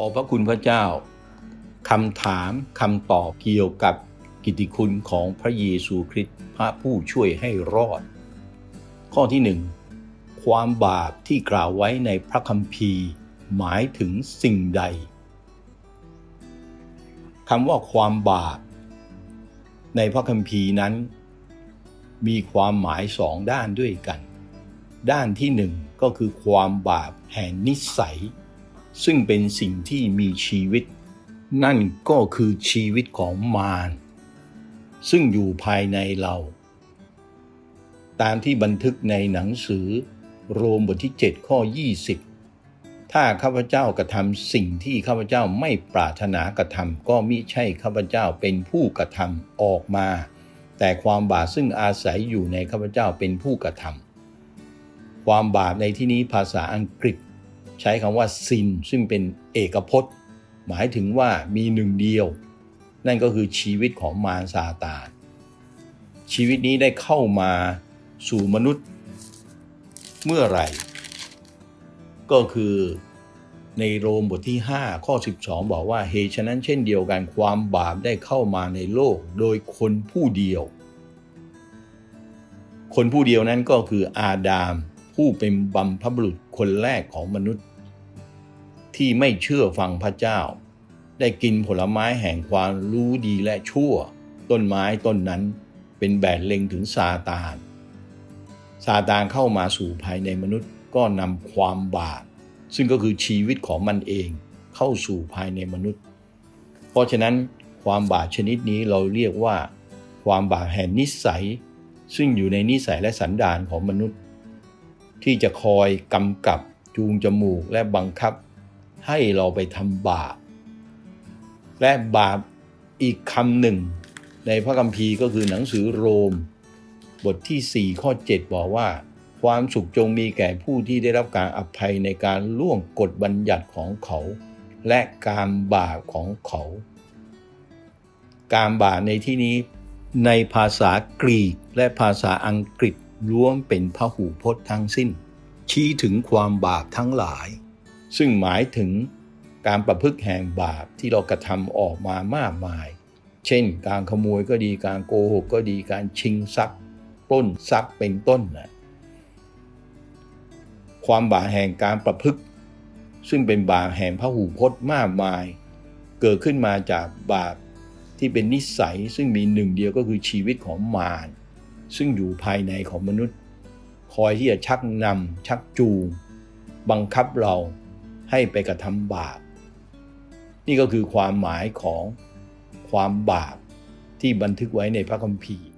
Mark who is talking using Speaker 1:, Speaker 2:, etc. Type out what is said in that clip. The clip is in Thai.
Speaker 1: ขอพระคุณพระเจ้าคำถามคำตอบเกี่ยวกับกิตติคุณของพระเยซูคริสต์พระผู้ช่วยให้รอด ข้อที่หนึ่งความบาปที่กล่าวไว้ในพระคัมภีร์ หมายถึงสิ่งใดคำว่าความบาป ในพระคัมภีร์นั้น มีความหมายสองด้านด้วยกัน ด้านที่หนึ่งก็คือความบาปแห่งนิสัย ซึ่งเป็นสิ่งที่มีชีวิต นั่นก็คือชีวิตของมารซึ่งอยู่ภายในเรา ตามที่บันทึกในหนังสือโรมบทที่ 7 ข้อ 20 ถ้าข้าพเจ้ากระทำสิ่งที่ข้าพเจ้าไม่ปรารถนากระทำก็มิใช่ข้าพเจ้าเป็นผู้กระทำออกมา แต่ความบาปซึ่งอาศัยอยู่ในข้าพเจ้าเป็นผู้กระทำความบาปในที่นี้ภาษาอังกฤษ ใช้คำว่าซินซึ่งเป็นเอกพจน์ หมายถึงว่ามีหนึ่งเดียว นั่นก็คือชีวิตของมารซาตานชีวิตนี้ได้เข้ามาสู่มนุษย์เมื่อไหร่ ก็คือในโรมบทที่ 5 ข้อ 12 บอกว่าเหตุฉะนั้นเช่นเดียวกันความบาปได้เข้ามาในโลกโดยคนผู้เดียว คนผู้เดียวนั้นก็คืออาดามผู้เป็นบัมพบุรุษคนแรกของมนุษย์ ที่ไม่เชื่อฟังพระเจ้า ได้กินผลไม้แห่งความรู้ดีและชั่ว ต้นไม้ต้นนั้นเป็นแบดเล็งถึงซาตานซาตานเข้ามาสู่ภายในมนุษย์ก็นำความบาปซึ่งก็คือชีวิตของมันเองเข้าสู่ภายในมนุษย์ เพราะฉะนั้นความบาปชนิดนี้เราเรียกว่า ความบาปแห่งนิสัย ซึ่งอยู่ในนิสัยและสันดานของมนุษย์ ที่จะคอยกำกับจูงจมูกและบังคับ ให้เราไปทำบาป และบาปอีกคำหนึ่ง ในพระคัมภีร์ก็คือหนังสือโรม บทที่ 4 ข้อ 7 บอกว่า ความสุขจงมีแก่ผู้ที่ได้รับการอภัยในการล่วงกฎบัญญัติของเขา และการบาปของเขา การบาปในที่นี้ในภาษากรีกและภาษาอังกฤษล้วนเป็นพหูพจน์ทั้งสิ้น ชี้ถึงความบาปทั้งหลาย ซึ่งหมายถึงการประพฤติแห่งบาปที่เรากระทำออกมามากมาย เช่น การขโมยก็ดีการโกหกก็ดีการชิงทรัพย์ปล้นทรัพย์เป็นต้นนะความบาปแห่งการประพฤติ ซึ่งเป็นบาปแห่งพระหูพจน์มากมาย เกิดขึ้นมาจากบาปที่เป็นนิสัยซึ่งมีหนึ่งเดียวก็คือชีวิตของมารซึ่งอยู่ภายในของมนุษย์ คอยที่จะชักนำชักจูง บังคับเรา ให้ไปกระทำบาป นี่ก็คือความหมายของความบาปที่บันทึกไว้ในพระคัมภีร์